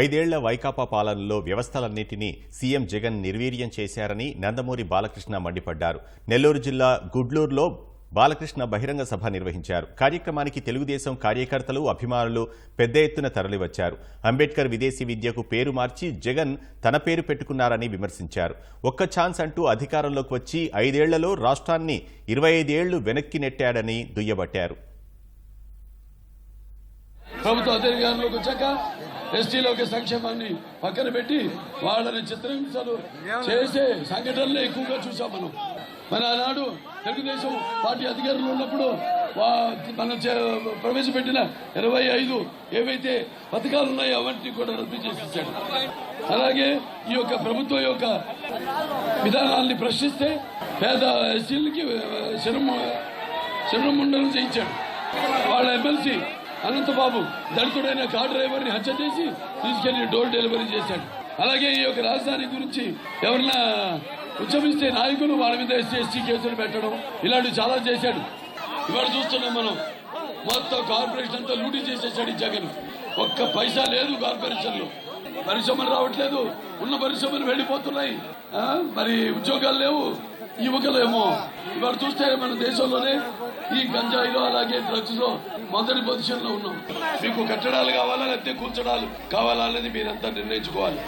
ఐదేళ్ళ వైకాపా పాలనలో వ్యవస్థలన్నింటినీ సీఎం జగన్ నిర్వీర్యం చేశారని నందమూరి బాలకృష్ణ మండిపడ్డారు. నెల్లూరు జిల్లా గుడ్లూరులో బాలకృష్ణ బహిరంగ సభ నిర్వహించారు. కార్యక్రమానికి తెలుగుదేశం కార్యకర్తలు అభిమానులు పెద్ద ఎత్తున తరలివచ్చారు. అంబేద్కర్ విదేశీ విద్యకు పేరు మార్చి జగన్ తన పేరు పెట్టుకున్నారని విమర్శించారు. ఒక్క ఛాన్స్ అంటూ అధికారంలోకి వచ్చి ఐదేళ్ళలో రాష్ట్రాన్ని ఇరవై ఐదేళ్ళు వెనక్కి నెట్టాడని దుయ్యబట్టారు. ప్రభుత్వ అధికారంలోకి వచ్చాక ఎస్టీలోకి సంక్షేమాన్ని పక్కన పెట్టి వాళ్ళని చిత్రహింసలు చేసే సంఘటనలు ఎక్కువగా చూసాం మనం. మన ఆనాడు తెలుగుదేశం పార్టీ అధికారంలో ఉన్నప్పుడు మనం ప్రవేశపెట్టిన ఇరవై ఐదు ఏవైతే పథకాలు ఉన్నాయో అవన్నీ కూడా రద్దు చేసేసాడు. అలాగే ఈ యొక్క ప్రభుత్వం యొక్క విధానాల్ని ప్రశ్నిస్తే పేద ఎస్టీలకి శరము శరణముండనం చేయించాడు వాళ్ళ ఎమ్మెల్సీ అనంతబాబు దళితుడైన కార్ డ్రైవర్ని హత్య చేసి తీసుకెళ్ళి డోర్ డెలివరీ చేశాడు. అలాగే ఈ యొక్క రాజధాని గురించి ఎవరన్నా ఉద్యమిస్తే నాయకులు వాళ్ళ మీద ఎస్సీ ఎస్టీ కేసులు పెట్టడం ఇలాంటివి చాలా చేశాడు. ఇవాళ చూస్తున్నాం మనం. మొత్తం కార్పొరేషన్ అంతా లూటీ చేసేసాడు ఈ జగన్. ఒక్క పైసా లేదు కార్పొరేషన్లో పరిశ్రమలు రావట్లేదు. ఉన్న పరిశ్రమలు వెళ్ళిపోతున్నాయి. మరి ఉద్యోగాలు లేవు. యువకులేమో ఇవాళ చూస్తే మన దేశంలోనే ఈ గంజాయిలో అలాగే డ్రగ్స్లో మొదటి పొజిషన్లో ఉన్నాం. మీకు కట్టడాలు కావాలా లేకపోతే కూర్చడాలు కావాలా అనేది మీరంతా నిర్ణయించుకోవాలి.